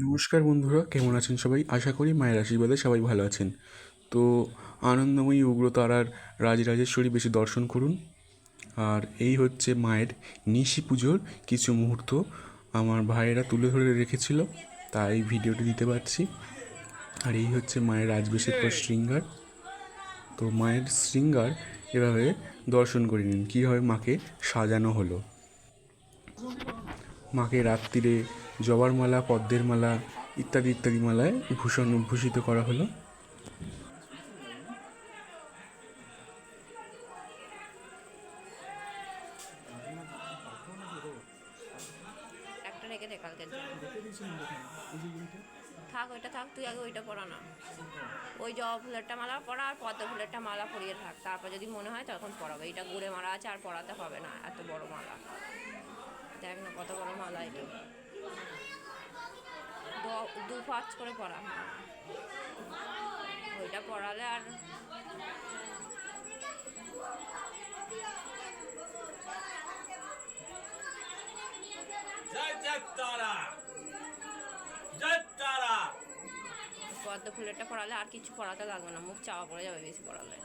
নমস্কার বন্ধুরা, কেমন আছেন সবাই? আশা করি মায়ের আশীর্বাদে সবাই ভালো আছেন। তো আনন্দময়ী উগ্রতারার রাজরাজেশ্বরী বেশি দর্শন করুন। আর এই হচ্ছে মায়ের নিশি পুজোর কিছু মুহূর্ত। আমার ভাইয়েরা তুলে ধরে রেখেছিল, তাই ভিডিওটি দিতে পারছি। আর এই হচ্ছে মায়ের রাজবেশের পর শৃঙ্গার। তো মায়ের শৃঙ্গার এভাবে দর্শন করে নিন, কীভাবে মাকে সাজানো হলো। মাকে রাত্রিরে জবার মালা, পদ্মের মালা ইত্যাদি ইত্যাদি মালায় ভূষণ ভূষিত করা হলো। থাক, ওইটা থাক, তুই আগে ওইটা পরা না। ওই জবা ফুলেরটা মালা পরা আর পদ্ম ফুলেরটা মালা পরিয়ে থাক। তারপর যদি মনে হয় তখন পরাবে এইটা গুড়ে মারা আছে আর পড়াতে হবে না, এত বড় মালা। দেখ না কত বড় মালা এটা দু পাঁচ করে পরা ওইটা পড়ালে আর পদ্ম ফুলেরটা পড়ালে আর কিছু পড়াতে লাগবে না মুখ চাওয়া পড়ে যাবে বেশি পরালে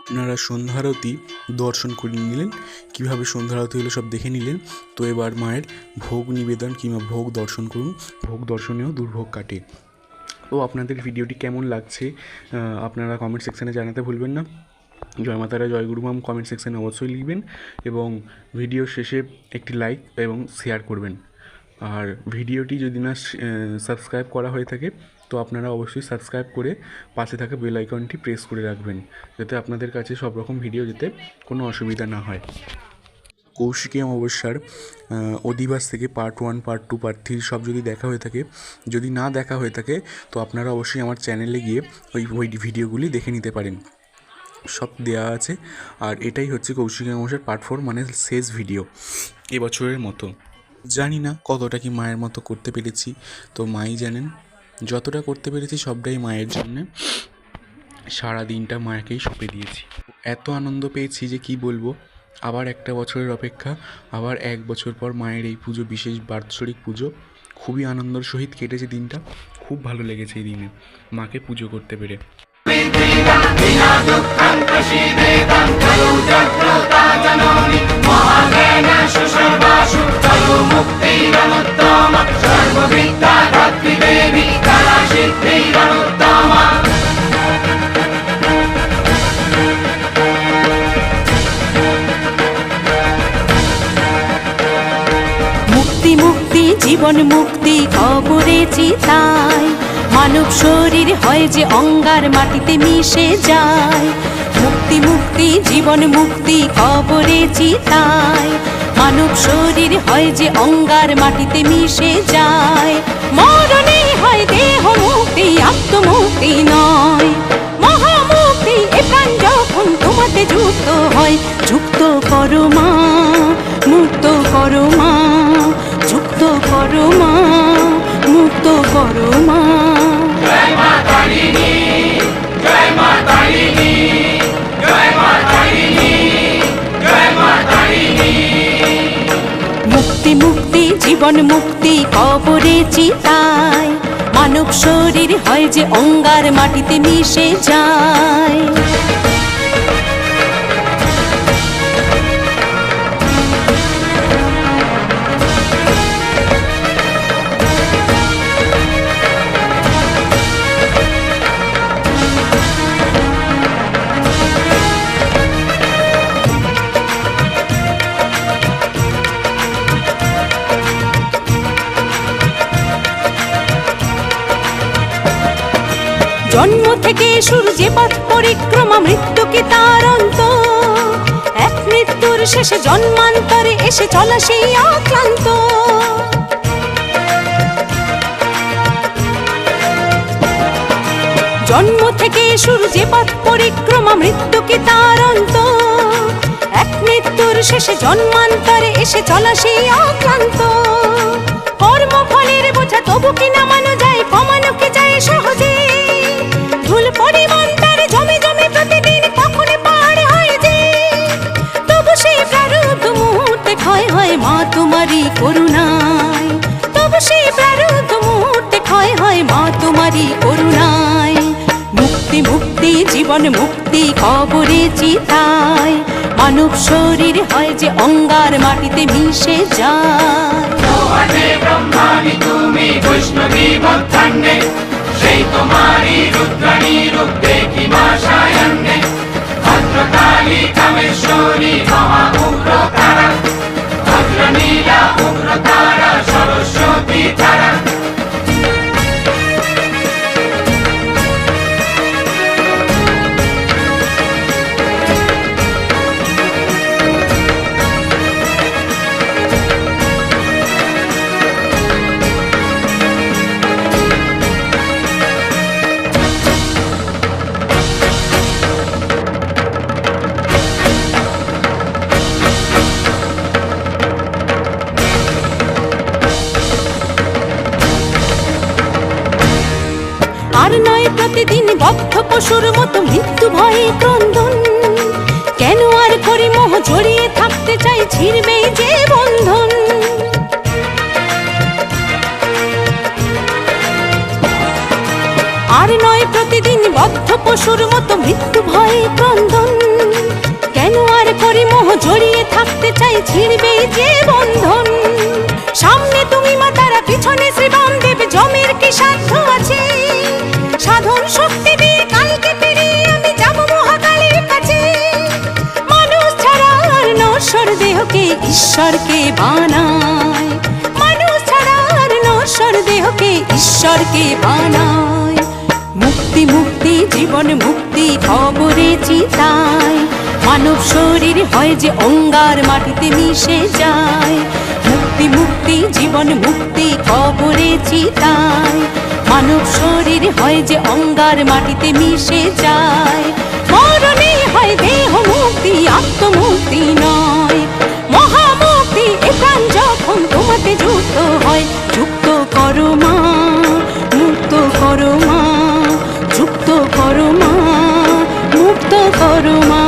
আপনারা সন্ধ্যারতি দর্শন করে নিলেন। কীভাবে সন্ধ্যারতি হলো সব দেখে নিলেন। তো এবার মায়ের ভোগ নিবেদন কিংবা ভোগ দর্শন করুন। ভোগ দর্শনেও দুর্ভোগ কাটে। তো আপনাদের ভিডিওটি কেমন লাগছে আপনারা কমেন্ট সেকশানে জানাতে ভুলবেন না। জয় মাতারা জয় গুরুমাম কমেন্ট সেকশানে অবশ্যই লিখবেন এবং ভিডিও শেষে একটি লাইক এবং শেয়ার করবেন। আর ভিডিওটি যদি না সাবস্ক্রাইব করা হয়ে থাকে তো আপনারা অবশ্যই সাবস্ক্রাইব করে পাশে থাকা বেল আইকনটি প্রেস করে রাখবেন, যাতে আপনাদের কাছে সব রকম ভিডিও যেতে কোনো অসুবিধা না হয়। কৌশিকী অমাবস্যার অধিবাস থেকে part one part two part three সব যদি দেখা হয়ে থাকে, যদি না দেখা হয়ে থাকে, তো আপনারা অবশ্যই আমার চ্যানেলে গিয়ে ওই ওই ভিডিওগুলি দেখে নিতে পারেন। সব দেওয়া আছে, আর এটাই হচ্ছে কৌশিক অমাবস্যার পার্ট ফোর মানে শেষ ভিডিও এবছরের মতো। জানি না কতটা কি মায়ের মতো করতে পেরেছি, তো মাই জানেন। যতটা করতে পেরেছি সবটাই মায়ের জন্যে। সারা দিনটা মায়াকেই সঁপে দিয়েছি। এত আনন্দ পেয়েছি যে কি বলব, আবার একটা বছরের অপেক্ষা, আবার এক বছর পর মায়ের এই পুজো, বিশেষ বাৎসরিক পুজো। খুবই আনন্দর সহিত কেটেছে দিনটা। খুব ভালো লেগেছে এই দিনে মাকে পুজো করতে পেরে। दुःखं प्रसीदेदं खलु जग्रता जनोनि महागेन सुसर्वासु खलु मुक्तिरनुत्तम सर्वविद्या धत्विदेवी कलासिद्धिरनुत्तमा জীবন মুক্তি খবরেছি তাই মানব শরীর হয় যে অঙ্গার মাটিতে মিশে যায়। মুক্তি মুক্তি, জীবন মুক্তি খবরে চিতায়। মানব শরীর হয় যে অঙ্গার মাটিতে মিশে যায়। মরণে হয় দেহ মুক্তি, আত্মমুক্তি নয়। মহামুক্তি, এ প্রাণ যখন তোমাতে যুক্ত হয়, যুক্ত করো মা, মুক্ত করো মা, যুক্ত করো মা, মুক্ত করো মা। জীবন মুক্তি কবরে চিতায়। মানব শরীর হয় যে অঙ্গার মাটিতে মিশে যায়। পথ পরিক্রমা তার অন্ত এক মৃত্যুর শেষে জন্মান্তরে এসে চলা সেই অক্লান্ত জন্ম থেকে শুরু যে পথ পরিক্রমা মৃত্যু কি তার অন্ত এক মৃত্যুর শেষে জন্মান্তরে এসে চলা সেই অক্লান্ত কর্মফলের বোঝা তবু কি নামানো যায়, কমানো যায় সহজে? ধুল সে প্রারব্ধ মুহূর্তে ক্ষয় হয় মা তোমারই করুণায়। তবু সে প্রারব্ধ মুহূর্তে ক্ষয় হয় মা তোমারই করুণায়। মুক্তি মুক্তি, জীবন মুক্তি কবরে চিতায়। মানব শরীর হয় যে অঙ্গার মাটিতে মিশে যায়। সেই তোমারই রুদ্রাণী রূপ দেখি মা সায়ান্নে ভদ্রকালী কামেশ্বরী সরস্বতী তারা। আর নয় প্রতিদিন বদ্ধ পশুর মতো মৃত্যু ভয়ে ক্রন্দন। কেন আর করি মোহ জড়িয়ে থাকতে চাই ছিড়বে যে বন্ধন? সামনে তুমি মা তারা, পিছনে শ্রী বামদেব, জমের কি সাধ্য আছে? সাধন শক্তি দিয়ে কালকে ফিরে আমি যাব মহাকালের কাছে। মানুষ ছাড়া আর নশ্বর দেহকে ঈশ্বরকে বানায়। মানুষ ছাড়া আর নশ্বর দেহকে ঈশ্বরকে বানায়। মুক্তি মুক্তি, জীবন মুক্তি খবরে চিতায়। মানব শরীর হয় যে অঙ্গার মাটিতে মিশে যায়। মুক্তি মুক্তি, জীবন মুক্তি খবরে চিতায়। মানব শরীর হয় যে অঙ্গার মাটিতে মিশে যায়। মরণে হয় দেহ মুক্তি, আত্মমুক্তি নয়। মহামুক্তি, এ যখন তোমাতে যুক্ত হয়, যুক্ত করো মা, মুক্ত করো মা। করো মা মুক্ত করো মা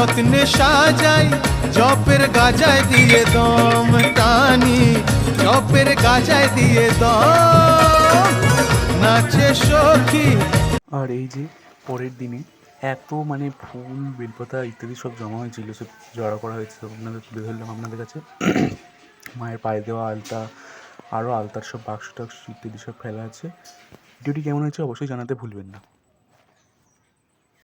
যত্নে সাজাই, জপের গাজায় দিয়ে দম টানি, জপের গাজায় দিয়ে দম নাচে সখী। আর এই যে পরের দিনে এত মানে ফুল, বেলপাতা ইত্যাদি সব জমা হয়েছিল, সব জড়ো করা হয়েছে সব আপনাদের, তুলে ধরলাম আপনাদের কাছে। মায়ের পায়ে দেওয়া আলতা আরও আলতার সব বাক্স টাক্স ইত্যাদি সব ফেলা আছে। ভিডিওটি কেমন হয়েছে অবশ্যই জানাতে ভুলবেন না।